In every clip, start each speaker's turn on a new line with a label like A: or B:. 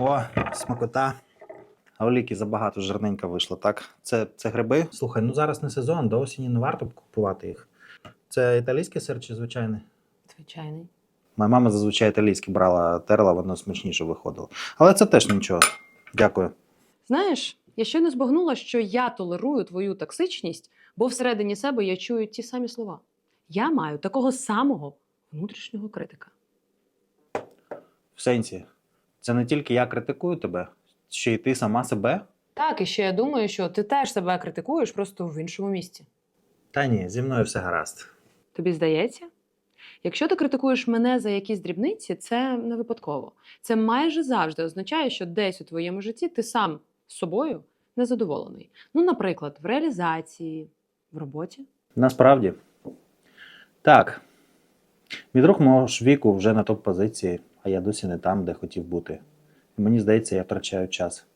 A: О, смакота. А оліки забагато жирненька вийшла, так? Це, це гриби? Слухай, ну зараз не сезон, до осені не варто купувати їх. Це італійський сир чи звичайний?
B: Звичайний.
A: Моя мама зазвичай італійський брала, терла, воно смачніше виходило. Але це теж нічого. Дякую.
B: Знаєш, я щойно збагнула, що я толерую твою токсичність, бо всередині себе я чую ті самі слова. Я маю такого самого внутрішнього критика.
A: В сенсі, це не тільки я критикую тебе, ще й ти сама себе?
B: Так, і ще я думаю, що ти теж себе критикуєш просто в іншому місці.
A: Та ні, зі мною все гаразд.
B: Тобі здається? Якщо ти критикуєш мене за якісь дрібниці, це не випадково. Це майже завжди означає, що десь у твоєму житті ти сам з собою незадоволений. Ну, наприклад, в реалізації, в роботі.
A: Насправді. Так. Мій друг мого ж віку вже на топ-позиції, а я досі не там, де хотів бути. І мені здається, я втрачаю час.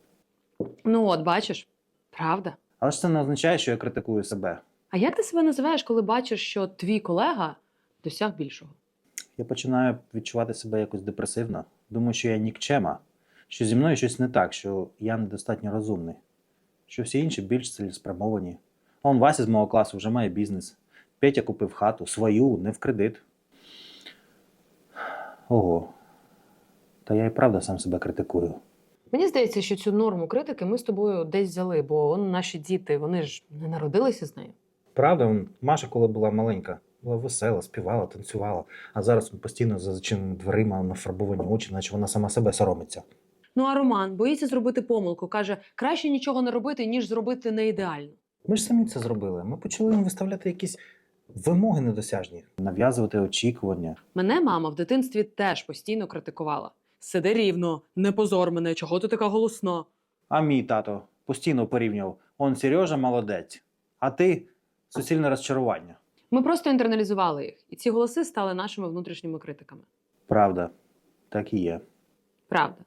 B: Ну, от, бачиш, правда.
A: Але ж це не означає, що я критикую себе.
B: А як ти себе називаєш, коли бачиш, що твій колега досяг більшого?
A: Я починаю відчувати себе якось депресивно. Думаю, що я нікчема, що зі мною щось не так, що я недостатньо розумний, що всі інші більш цілеспрямовані. Он Вася з мого класу вже має бізнес. Петя купив хату, свою, не в кредит. Ого. Та я і правда сам себе критикую.
B: Мені здається, що цю норму критики ми з тобою десь взяли, бо он, наші діти вони ж не народилися з нею.
A: Правда, он, Маша, коли була маленька, була весела, співала, танцювала, а зараз постійно за зачиненими дверима нафарбовані очі, наче вона сама себе соромиться.
B: Ну а Роман боїться зробити помилку, каже, краще нічого не робити, ніж зробити не ідеально.
A: Ми ж самі це зробили. Ми почали їм виставляти якісь вимоги недосяжні, нав'язувати очікування.
B: Мене мама в дитинстві теж постійно критикувала. Сиди рівно, не позор мене, чого ти така голосна?
A: А мій тато постійно порівнював: он Сережа молодець, а ти суцільне розчарування.
B: Ми просто інтерналізували їх, і ці голоси стали нашими внутрішніми критиками.
A: Правда, так і є.
B: Правда.